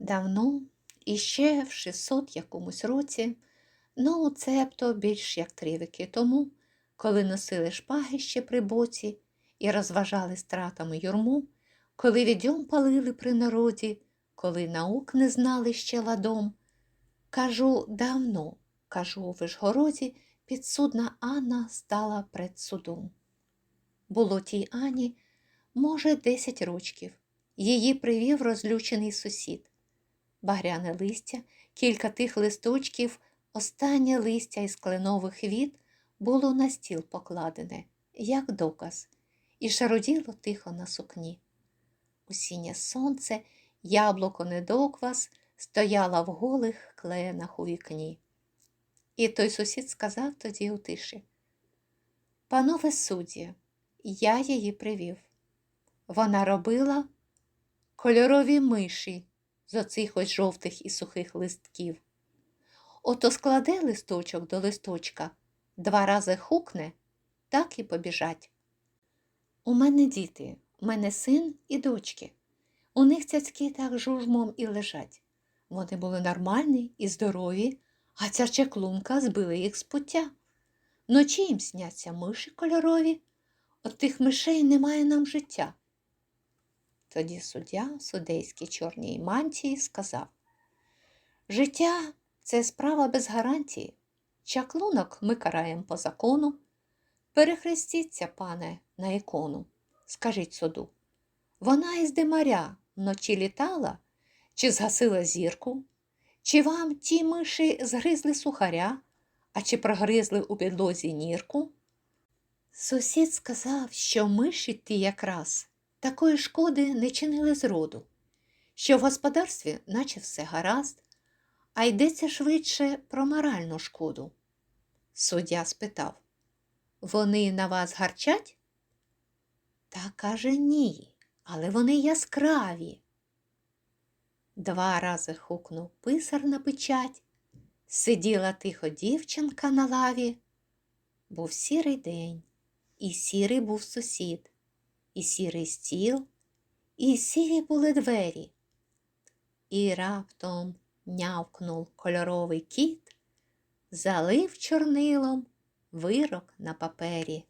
Давно, іще в 600 якомусь році, ну, цебто більш як три віки тому, коли носили шпаги ще при боці і розважали стратами юрму, коли відьом палили при народі, коли наук не знали ще ладом. Кажу, давно, кажу, у Вишгороді підсудна Анна стала пред судом. Було тій Ані, може, десять рочків. Її привів розлючений сусід. Багряне листя, кілька тих листочків, останнє листя із кленових віт було на стіл покладене, як доказ, і шароділо тихо на сукні. Осіннє сонце, яблуко недоквас, стояла в голих кленах у вікні. І той сусід сказав тоді у тиші. Панове судді, я її привів. Вона робила кольорові миші з оцих ось жовтих і сухих листків. Ото складе листочок до листочка, два рази хукне, так і побіжать. У мене діти, у мене син і дочки. У них цяцьки так жужмом і лежать. Вони були нормальні і здорові, а ця чеклунка збила їх з пуття. Вночі їм сняться миші кольорові, от тих мишей немає нам життя. Тоді суддя в судейській чорній мантії сказав Життя це справа без гарантії. Чаклунок ми караємо по закону. Перехрестіться, пане, на ікону. Скажіть суду, вона із димаря вночі літала, чи згасила зірку, чи вам ті миші згризли сухаря, а чи прогризли у підлозі нірку? Сусід сказав, що миші ті якраз такої шкоди не чинили зроду, що в господарстві наче все гаразд, а йдеться швидше про моральну шкоду. Суддя спитав Вони на вас гарчать? Та каже ні, але вони яскраві. Два рази хукнув писар на печать, сиділа тихо дівчинка на лаві. Був сірий день, і сірий був сусід, і сірий стіл, і сірі були двері. І раптом нявкнув кольоровий кіт, залив чорнилом вирок на папері.